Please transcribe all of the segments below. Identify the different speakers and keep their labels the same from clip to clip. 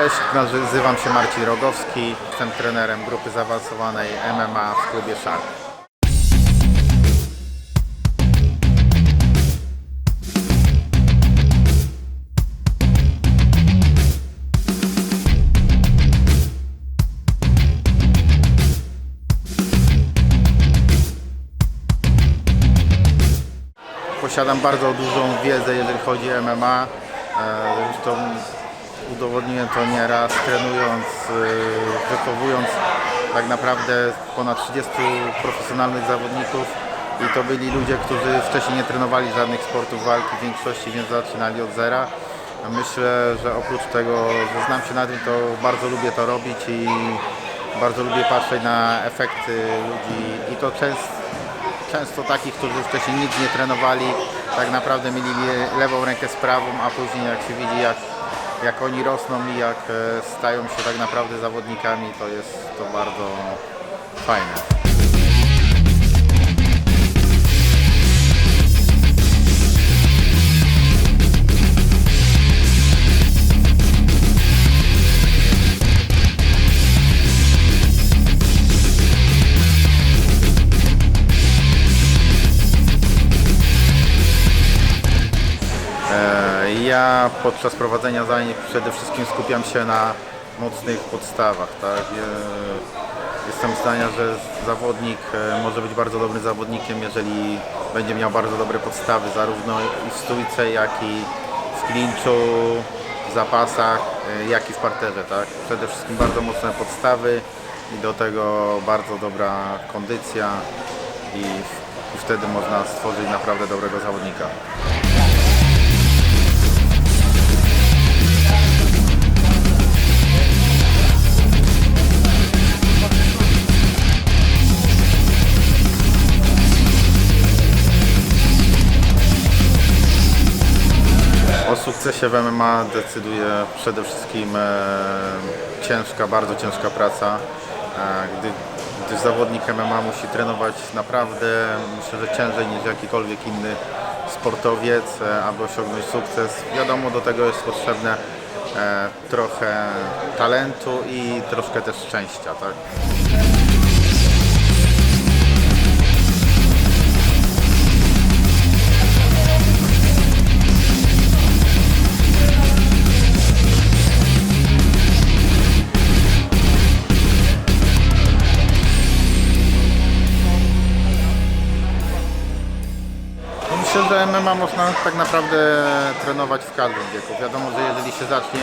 Speaker 1: Cześć, nazywam się Marcin Rogowski, jestem trenerem grupy zaawansowanej MMA w klubie Shark. Posiadam bardzo dużą wiedzę, jeżeli chodzi o MMA. E, Zresztą udowodniłem to nieraz, trenując, e, wychowując tak naprawdę ponad 30 profesjonalnych zawodników i to byli ludzie, którzy wcześniej nie trenowali żadnych sportów walki w większości, więc zaczynali od zera. Myślę, że oprócz tego, że znam się na tym, to bardzo lubię to robić i bardzo lubię patrzeć na efekty ludzi i to często często takich, którzy wcześniej nic nie trenowali, tak naprawdę mieli le- lewą rękę z prawą, a później jak się widzi jak, jak oni rosną i jak e, stają się tak naprawdę zawodnikami, to jest to bardzo fajne. Ja podczas prowadzenia zajęć przede wszystkim skupiam się na mocnych podstawach. Tak? E, Jestem zdania, że zawodnik e, może być bardzo dobrym zawodnikiem, jeżeli będzie miał bardzo dobre podstawy, zarówno i w stójce, jak i w klinczu, w zapasach, e, jak i w parterze. Tak? Przede wszystkim bardzo mocne podstawy i do tego bardzo dobra kondycja i, i wtedy można stworzyć naprawdę dobrego zawodnika. Sukcesie w MMA decyduje przede wszystkim e, ciężka, bardzo ciężka praca, e, gdy, zawodnik MMA musi trenować naprawdę, myślę, że ciężej niż jakikolwiek inny sportowiec, e, aby osiągnąć sukces. Wiadomo, do tego jest potrzebne trochę talentu i troszkę też szczęścia. Tak? Że MMA można tak naprawdę trenować w każdym wieku. Wiadomo, że jeżeli się zacznie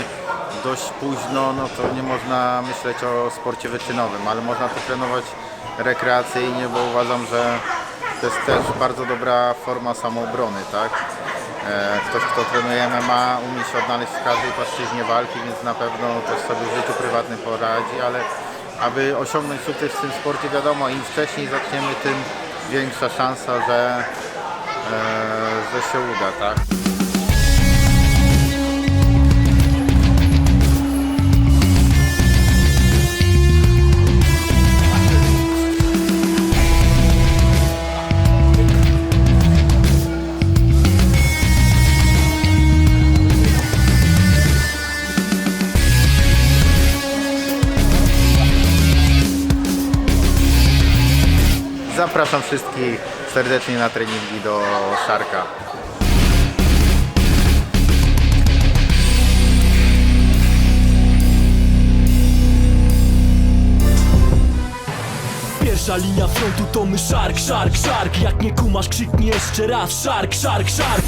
Speaker 1: dość późno, no to nie można myśleć o sporcie wyczynowym, ale można to trenować rekreacyjnie, bo uważam, że to jest też bardzo dobra forma samoobrony, tak? E, Ktoś, kto trenuje MMA, umie się odnaleźć w każdej płaszczyźnie walki, więc na pewno też sobie w życiu prywatnym poradzi, ale aby osiągnąć sukces w tym sporcie, wiadomo, im wcześniej zaczniemy, tym większa szansa, że e, że się uda, tak? Zapraszam wszystkich serdecznie na treningi do Szarka.
Speaker 2: Pierwsza linia frontu to my szark, szark, szark. Jak nie kumasz krzyknij jeszcze raz. Szark, szark, szark